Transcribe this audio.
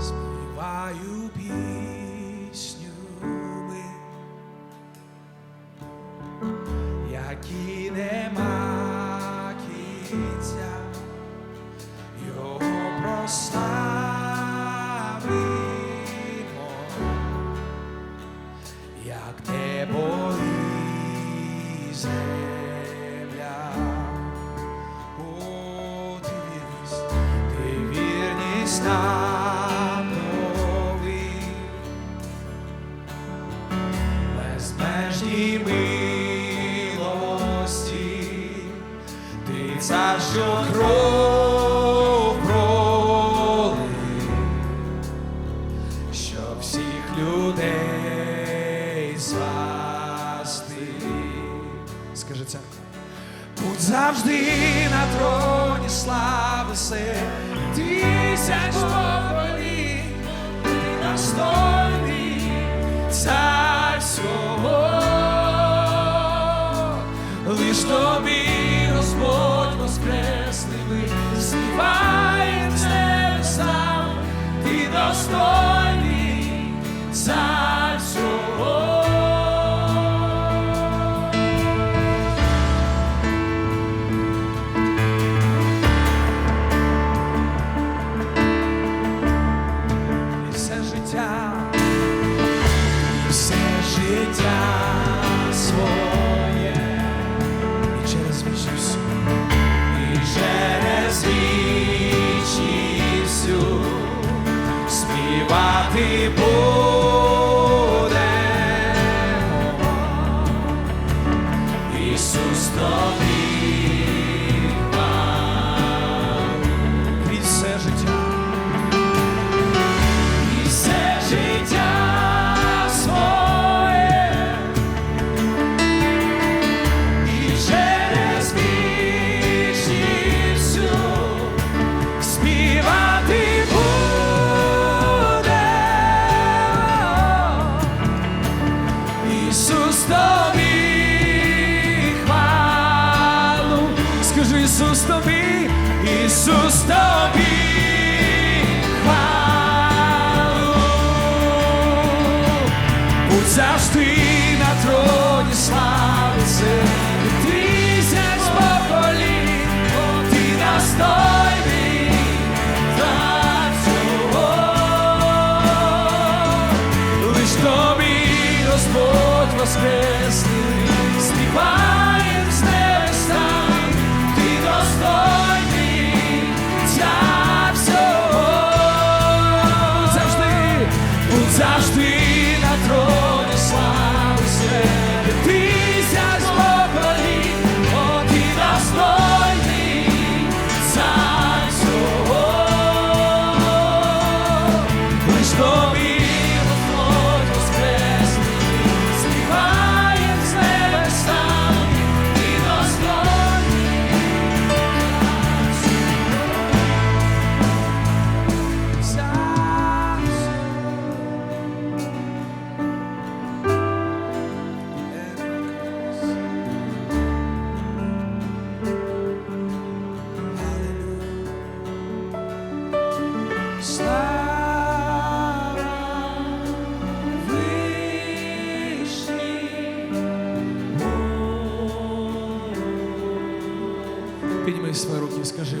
співаю пісню ми, які нема кінця, його прославимо, як небо і земля. Ти вірність, ти вірність нам цар, що кров пролив, щоб всіх людей спасти. Скажи це. Будь завжди на троні слави се, тисяч поколінь, ти достойний цар всього. Все життя своє, Ісус тобі хвалу. Будь завжди на троні слави свои руки и скажи.